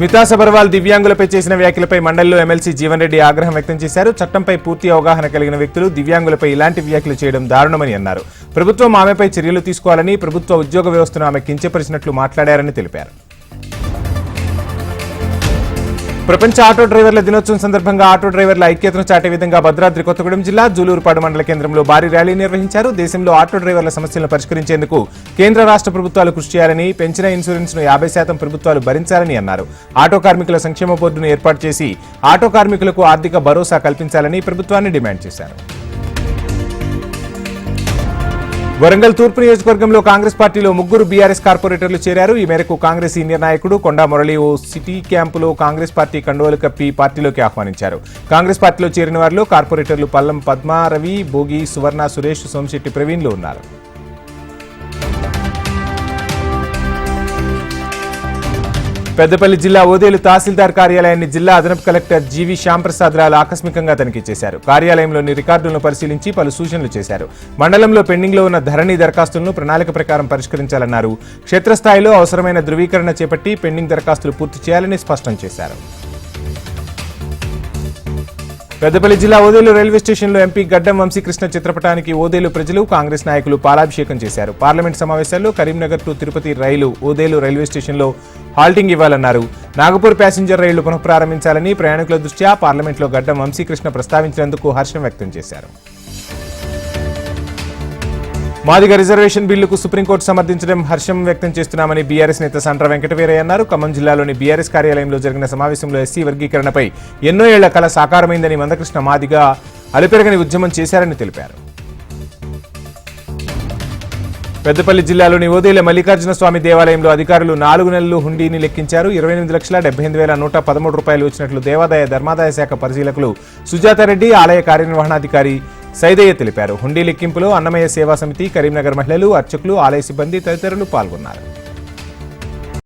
స్మితా సబర్వాల్ దివ్యాంగులపై చేసిన వ్యాఖ్యలపై మండలిలో ఎమ్మెల్సీ జీవన్ రెడ్డి ఆగ్రహం వ్యక్తం చేశారు. చట్టంపై పూర్తి అవగాహన కలిగిన వ్యక్తులు దివ్యాంగులపై ఇలాంటి వ్యాఖ్యలు చేయడం దారుణమని అన్నారు. ప్రభుత్వం ఆమెపై చర్యలు తీసుకోవాలని ప్రభుత్వ ఉద్యోగ వ్యవస్థను ఆమె కించపరిచినట్లు మాట్లాడారని తెలిపారు. ప్రపంచ ఆటో డ్రైవర్ల దినోత్సవం సందర్భంగా ఆటో డ్రైవర్ల ఐక్యతను చాటే విధంగా భద్రాద్రి కొత్తగూడెం జిల్లా జూలూరుపాడు మండల కేంద్రంలో భారీ ర్యాలీ నిర్వహించారు. దేశంలో ఆటో డ్రైవర్ల సమస్యలను పరిష్కరించేందుకు కేంద్ర రాష్ట్ర ప్రభుత్వాలు కృషి చేయాలని పెంచిన ఇన్సూరెన్స్ను యాభై శాతం ప్రభుత్వాలు భరించాలని అన్నారు. ఆటో కార్మికుల సంక్షేమ బోర్డును ఏర్పాటు చేసి ఆటో కార్మికులకు ఆర్థిక భరోసా కల్పించాలని ప్రభుత్వాన్ని డిమాండ్ చేశారు. వరంగల్ తూర్పు నియోజకవర్గంలో కాంగ్రెస్ పార్టీలో ముగ్గురు బీఆర్ఎస్ కార్పొరేటర్లు చేరారు. ఈ మేరకు కాంగ్రెస్ సీనియర్ నాయకుడు కొండా మురళి ఓ సిటీ క్యాంపులో కాంగ్రెస్ పార్టీ కండువలు కప్పి పార్టీలోకి ఆహ్వానించారు. కాంగ్రెస్ పార్టీలో చేరిన వారిలో కార్పొరేటర్లు పల్లం పద్మారవి భోగి సువర్ణ సురేష్ సోమశెట్టి ప్రవీణ్లు ఉన్నారు. పెద్దపల్లి జిల్లా ఓదేలు తహసీల్దార్ కార్యాలయాన్ని జిల్లా అదనపు కలెక్టర్ జీవి శ్యాంప్రసాద్ రాలు ఆకస్మికంగా తనిఖీ చేశారు. కార్యాలయంలోని రికార్డులను పరిశీలించి పలు సూచనలు చేశారు. మండలంలో పెండింగ్లో ఉన్న ధరణి దరఖాస్తులను ప్రణాళిక ప్రకారం పరిష్కరించాలన్నారు. క్షేత్రస్థాయిలో అవసరమైన ధృవీకరణ చేపట్టి పెండింగ్ దరఖాస్తులు పూర్తి చేయాలని స్పష్టం చేశారు. పెద్దపల్లి జిల్లా ఓదేలు రైల్వే స్టేషన్లో ఎంపీ గడ్డం వంశీకృష్ణ చిత్రపటానికి ఓదేలు ప్రజలు కాంగ్రెస్ నాయకులు పాలాభిషేకం చేశారు. పార్లమెంట్ సమావేశాల్లో Karimnagar to Tirupati rail Odela railway స్టేషన్లో హాల్టింగ్ ఇవ్వాలన్నారు. నాగపూర్ ప్యాసింజర్ రైళ్ళు పునఃప్రారంభించాలని ప్రయాణికుల దృష్ట్యా పార్లమెంట్లో గడ్డం వంశీకృష్ణ ప్రస్తావించినందుకు హర్షం వ్యక్తం చేశారు. మాదిగ రిజర్వేషన్ బిల్లుకు సుప్రీంకోర్టు సమర్థించడం హర్షం వ్యక్తం చేస్తున్నామని బీఆర్ఎస్ నేత సండ్ర వెంకటవీరయ్య అన్నారు. ఖమ్మం జిల్లాలోని బీఆర్ఎస్ కార్యాలయంలో జరిగిన సమావేశంలో ఎస్సీ వర్గీకరణపై ఎన్నో ఏళ్ళ కళ సాకారమైందని మందకృష్ణ మాదిగ అలుపెరగని ఉద్యమం చేశారని తెలిపారు. పెద్దపల్లి జిల్లాలోని ఓదేల మల్లికార్జున స్వామి దేవాలయంలో అధికారులు నాలుగు నెలలు హుండీని లెక్కించారు. ఇరవై ఎనిమిది లక్షల డెబ్బై ఎనిమిది వేల నూట పదమూడు రూపాయలు వచ్చినట్లు దేవాదాయ ధర్మాదాయ శాఖ పరిశీలకులు సుజాతారెడ్డి ఆలయ కార్యనిర్వహణాధికారి సైదయ్య తెలిపారు. హుండీ లెక్కింపులో అన్నమయ్య సేవా సమితి కరీంనగర్ మహిళలు అర్చకులు ఆలయ సిబ్బంది తదితరులు పాల్గొన్నారు.